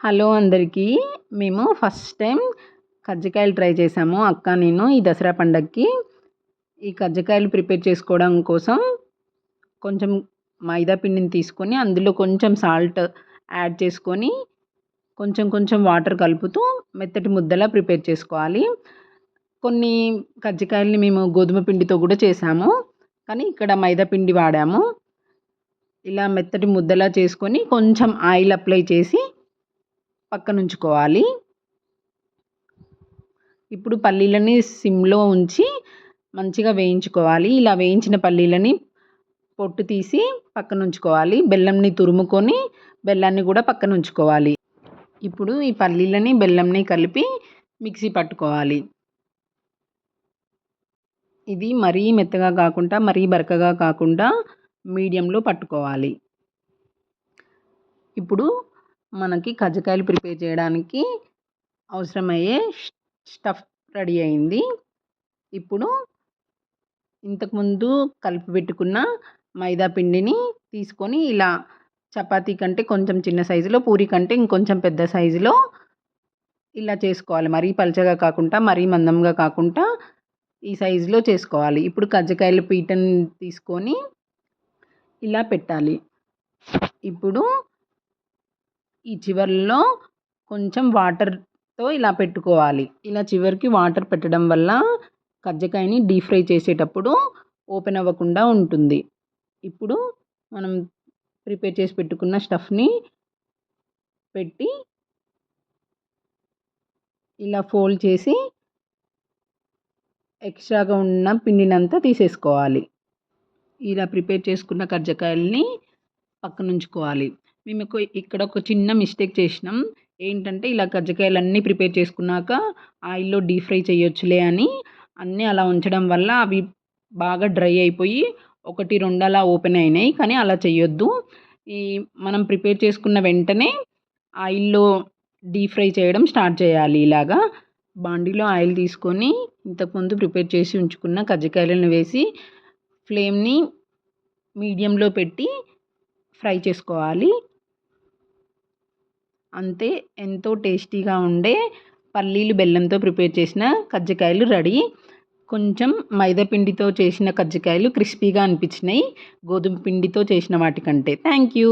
Hello అందరికీ. మేము first time కజ్జికాయలు ట్రై చేసాము. అక్క నేను ఈ దసరా పండగకి ఈ కజ్జికాయలు ప్రిపేర్ చేసుకోవడం కోసం కొంచెం మైదా పిండిని తీసుకొని అందులో కొంచెం సాల్ట్ యాడ్ చేసుకొని కొంచెం కొంచెం వాటర్ కలుపుతూ మెత్తటి ముద్దలా ప్రిపేర్ చేసుకోవాలి. కొన్ని కజ్జికాయలని మేము గోధుమ పిండితో కూడా చేసాము. కానీ ఇక్కడ మైదా పిండి వాడాము. ఇలా మెత్తటి ముద్దలా చేసుకొని కొంచెం ఆయిల్ అప్లై చేసి పక్కనుంచుకోవాలి. ఇప్పుడు పల్లీలని సిమ్లో ఉంచి మంచిగా వేయించుకోవాలి. ఇలా వేయించిన పల్లీలని పొట్టు తీసి పక్కన ఉంచుకోవాలి బెల్లంని తురుముకొని బెల్లాన్ని కూడా పక్కన ఉంచుకోవాలి ఇప్పుడు ఈ పల్లీలని బెల్లంని కలిపి మిక్సీ పట్టుకోవాలి. ఇది మరీ మెత్తగా కాకుండా మరీ బరకగా కాకుండా మీడియంలో పట్టుకోవాలి. ఇప్పుడు మనకి కజ్జికాయలు ప్రిపేర్ చేయడానికి అవసరమయ్యే స్టఫ్ రెడీ అయింది. ఇప్పుడు ఇంతకుముందు కలిపి పెట్టుకున్న మైదా పిండిని తీసుకొని ఇలా చపాతీ కంటే కొంచెం చిన్న సైజులో పూరి కంటే ఇంకొంచెం పెద్ద సైజులో ఇలా చేసుకోవాలి. మరీ పలచగా కాకుండా మరీ మందంగా కాకుండా ఈ సైజులో చేసుకోవాలి. ఇప్పుడు కజ్జికాయల పీటను తీసుకొని ఇలా పెట్టాలి. ఇప్పుడు ఈ చివర్లో కొంచెం వాటర్తో ఇలా పెట్టుకోవాలి. ఇలా చివరికి వాటర్ పెట్టడం వల్ల కజ్జికాయని డీప్ ఫ్రై చేసేటప్పుడు ఓపెన్ అవ్వకుండా ఉంటుంది. ఇప్పుడు మనం ప్రిపేర్ చేసి పెట్టుకున్న స్టఫ్ని పెట్టి ఇలా ఫోల్డ్ చేసి ఎక్స్ట్రాగా ఉన్న పిండినంతా తీసేసుకోవాలి. ఇలా ప్రిపేర్ చేసుకున్న కజ్జకాయల్ని పక్కన ఉంచుకోవాలి మేము ఇక్కడ ఒక చిన్న మిస్టేక్ చేసినాం. ఏంటంటే ఇలా కజ్జికాయలన్నీ ప్రిపేర్ చేసుకున్నాక ఆయిల్లో డీప్ ఫ్రై చేయొచ్చులే అని అన్నీ అలా ఉంచడం వల్ల అవి బాగా డ్రై అయిపోయి ఒకటి రెండు అలా ఓపెన్ అయినాయి. కానీ అలా చేయొద్దు ఈ మనం ప్రిపేర్ చేసుకున్న వెంటనే ఆయిల్లో డీప్ ఫ్రై చేయడం స్టార్ట్ చేయాలి ఇలాగా. బాండీలో ఆయిల్ తీసుకొని ఇంతకుముందు ప్రిపేర్ చేసి ఉంచుకున్న కజ్జికాయలను వేసి ఫ్లేమ్ని మీడియంలో పెట్టి ఫ్రై చేసుకోవాలి. అంతే ఎంతో టేస్టీగా ఉండే పల్లీలు బెల్లంతో ప్రిపేర్ చేసిన కజ్జికాయలు రెడీ. కొంచెం మైదాపిండితో చేసిన కజ్జికాయలు క్రిస్పీగా అనిపించినాయి. గోధుమ పిండితో చేసిన వాటికంటే. Thank you